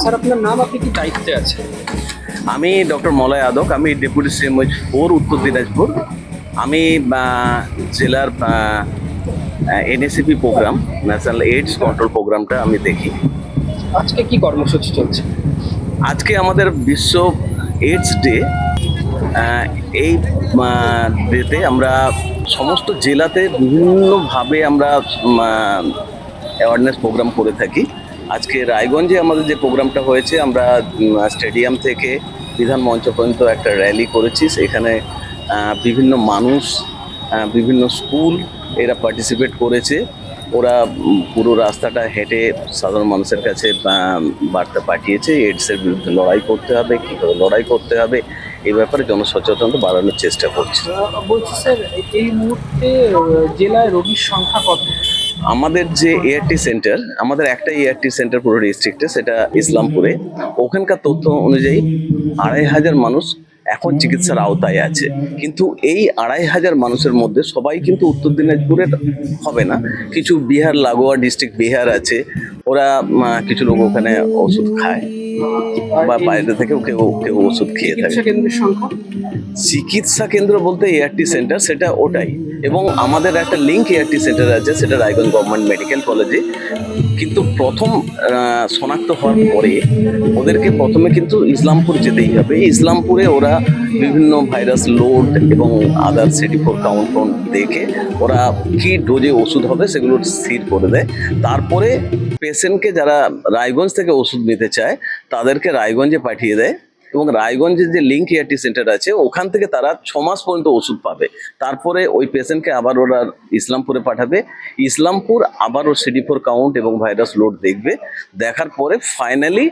Sir আপনার নাম আপনি কি দায়িত্বে আছে আমি ডক্টর মলয় আদক আমি ডেপুটি সিএমএইচ ফোর উত্তর দিনাজপুর। আমি জেলার NACP programme national AIDS control প্রোগ্রামটা আমি দেখি। আজকে কি কর্মসূচি চলছে? আজকে আমাদের বিশ্ব এইডস ডে এই ডেতে আমরা সমস্ত জেলাতে বিভিন্নভাবে আমরা অ্যাওয়ারনেস প্রোগ্রাম করে থাকি। আজকে রায়গঞ্জে আমাদের যে প্রোগ্রামটা হয়েছে, আমরা স্টেডিয়াম থেকে বিধান মঞ্চ পর্যন্ত একটা র্যালি করেছি। সেখানে বিভিন্ন মানুষ বিভিন্ন স্কুল এরা পার্টিসিপেট করেছে। ওরা পুরো রাস্তাটা হেঁটে সাধারণ মানুষের কাছে বার্তা পাঠিয়েছে এইডসের বিরুদ্ধে লড়াই করতে হবে কীভাবে লড়াই করতে হবে এই ব্যাপারে জনসচেতনতা বাড়ানোর চেষ্টা করছে। বলছি স্যার, এই মুহূর্তে জেলায় রোগীর সংখ্যা কত? আমাদের যে এআরটি সেন্টার আমাদের একটা এআরটি সেন্টার পুরো ডিস্ট্রিক্টে সেটা ইসলামপুরে। ওখানকার তথ্য অনুযায়ী আড়াই হাজার মানুষ এখন চিকিৎসার আওতায় আছে। কিন্তু এই আড়াই হাজার মানুষের মধ্যে সবাই কিন্তু উত্তর দিনাজপুরের হবে না। কিছু বিহার, লাগোয়া ডিস্ট্রিক্ট বিহার আছে ওরা কিছু লোক ওখানে ওষুধ খায়। বা বাইরে থেকেও কেউ কেউ ওষুধ খেয়ে থাকে। চিকিৎসা কেন্দ্র বলতে এআরটি সেন্টার সেটা ওটাই। এবং আমাদের একটা লিঙ্ক এআরটি সেন্টার আছে সেটা রায়গঞ্জ গভর্নমেন্ট মেডিকেল কলেজে। কিন্তু প্রথম শনাক্ত হওয়ার পরে ওদেরকে প্রথমে কিন্তু ইসলামপুর যেতেই হবে। ইসলামপুরে ওরা বিভিন্ন ভাইরাস লোড এবং আদার সিটি ফোর কাউন্ট দেখে ওরা কি ডোজে ওষুধ হবে সেগুলো স্থির করে দেয়। তারপরে পেশেন্টকে যারা রায়গঞ্জ থেকে ওষুধ নিতে চায়, তাদেরকে রায়গঞ্জে পাঠিয়ে দেয় এবং রায়গঞ্জের যে লিঙ্ক এআরটি সেন্টার আছে, ওখান থেকে তারা ছ মাস পর্যন্ত ওষুধ পাবে। তারপরে ওই পেশেন্টকে আবার ওরা ইসলামপুরে পাঠাবে। ইসলামপুর আবার ও সিডি ফোর কাউন্ট এবং ভাইরাস লোড দেখবে। দেখার পরে ফাইনালি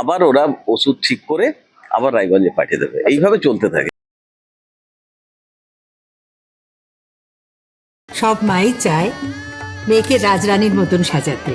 আবার ওরা ওষুধ ঠিক করে আবার রায়গঞ্জে পাঠিয়ে দেবে। এইভাবে চলতে থাকে। সব মাই চায় মেয়েকে রাজরানীর মতন সাজাতে।